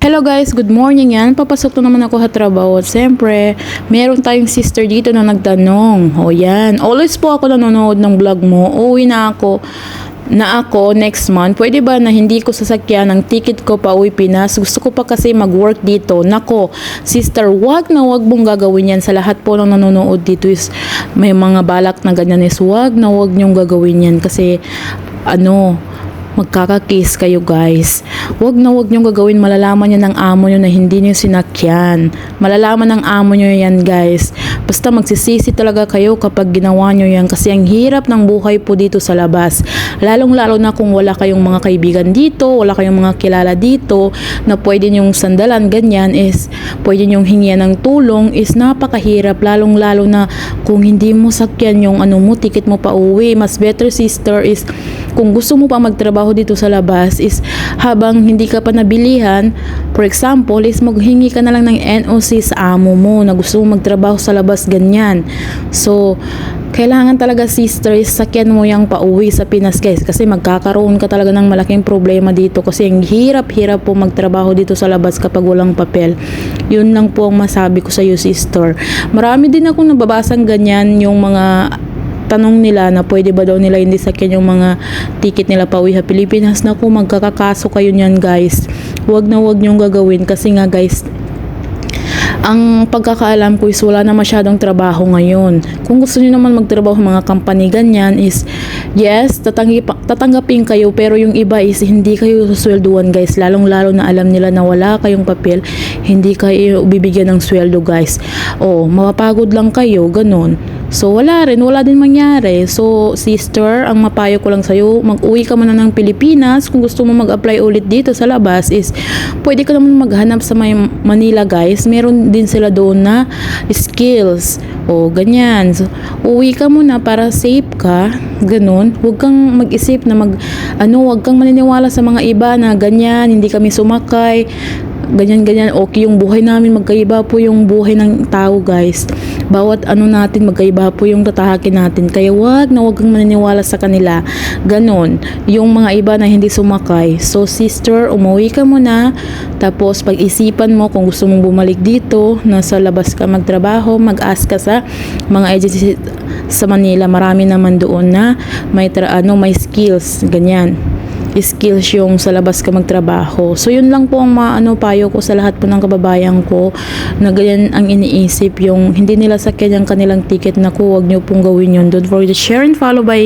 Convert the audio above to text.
Hello guys, good morning yan. Papasok na naman ako sa trabaho. Siyempre, meron tayong sister dito na nagtanong. O yan. Always po ako nanonood ng vlog mo. Uwi na ako na ako next month, pwede ba na hindi ko sasakyan ang ticket ko pa uwi Pinas? Gusto ko pa kasi mag-work dito. Nako, sister, wag na wag mong gagawin yan. Sa lahat po ng nanonood dito is may mga balak na ganyan is wag na wag niyong gagawin yan. Kasi ano, magkakakiss kayo guys. Huwag na huwag niyong gagawin. Malalaman niya ng amo niyo na hindi niyo sinakyan. Malalaman ng amo niyo yan guys. Basta magsisisi talaga kayo kapag ginawa niyo yan kasi ang hirap ng buhay po dito sa labas. Lalong lalo na kung wala kayong mga kaibigan dito, wala kayong mga kilala dito na pwede niyong sandalan ganyan is pwede niyong hingian ng tulong is napakahirap lalong lalo na kung hindi mo sakyan yung ano mo ticket mo pa uwi mas better sister is kung gusto mo pa magtrabaho dito sa labas is habang hindi ka pa nabilihan for example is maghingi ka na lang ng NOC sa amo mo na gusto mo magtrabaho sa labas ganyan. So kailangan talaga sister is sakyan mo yung pauwi sa Pinas guys kasi magkakaroon ka talaga ng malaking problema dito kasi ang hirap-hirap po magtrabaho dito sa labas kapag walang papel. Yun lang po ang masabi ko sa iyo sister. Marami din akong nababasang ganyan yung mga tanong nila na pwede ba daw nila hindi sakyan yung mga ticket nila pa uwi sa Pilipinas na kung magkakakaso kayo niyan guys wag na wag niyong gagawin kasi nga guys ang pagkakaalam ko is wala na masyadong trabaho ngayon. Kung gusto niyo naman magtrabaho mga company ganyan is yes, tatanggi, tatanggapin kayo pero yung iba is hindi kayo suswelduhan guys. Lalong lalo na alam nila na wala kayong papel, hindi kayo bibigyan ng sweldo guys. O, mapapagod lang kayo, ganun. So, wala rin. Wala din mangyari. So, sister, ang mapayo ko lang sa'yo, mag-uwi ka muna ng Pilipinas. Kung gusto mo mag-apply ulit dito sa labas is, pwede ka naman maghanap sa may Manila, guys. Meron din sila doon na skills. O, ganyan. So, uwi ka muna para safe ka. Ganun. Huwag kang mag-isip na mag, ano, huwag kang maniniwala sa mga iba na ganyan, hindi kami sumakay ganyan-ganyan, okay yung buhay namin, magkaiba po yung buhay ng tao guys. Bawat ano natin, magkaiba po yung tatahakin natin. Kaya wag na wag kang maniniwala sa kanila. Ganon. Yung mga iba na hindi sumakay. So sister, umuwi ka muna. Tapos pag-isipan mo kung gusto mong bumalik dito, nasa labas ka magtrabaho, mag-ask ka sa mga agency sa Manila. Marami naman doon na may tra- ano, may skills, ganyan skills yung sa labas ka magtrabaho. So yun lang po ang maano payo ko sa lahat po ng kababayan ko na ganyan ang iniisip yung hindi nila sakyan yung kanilang ticket na ko wag niyo pong gawin yun. Don't forget to share and follow by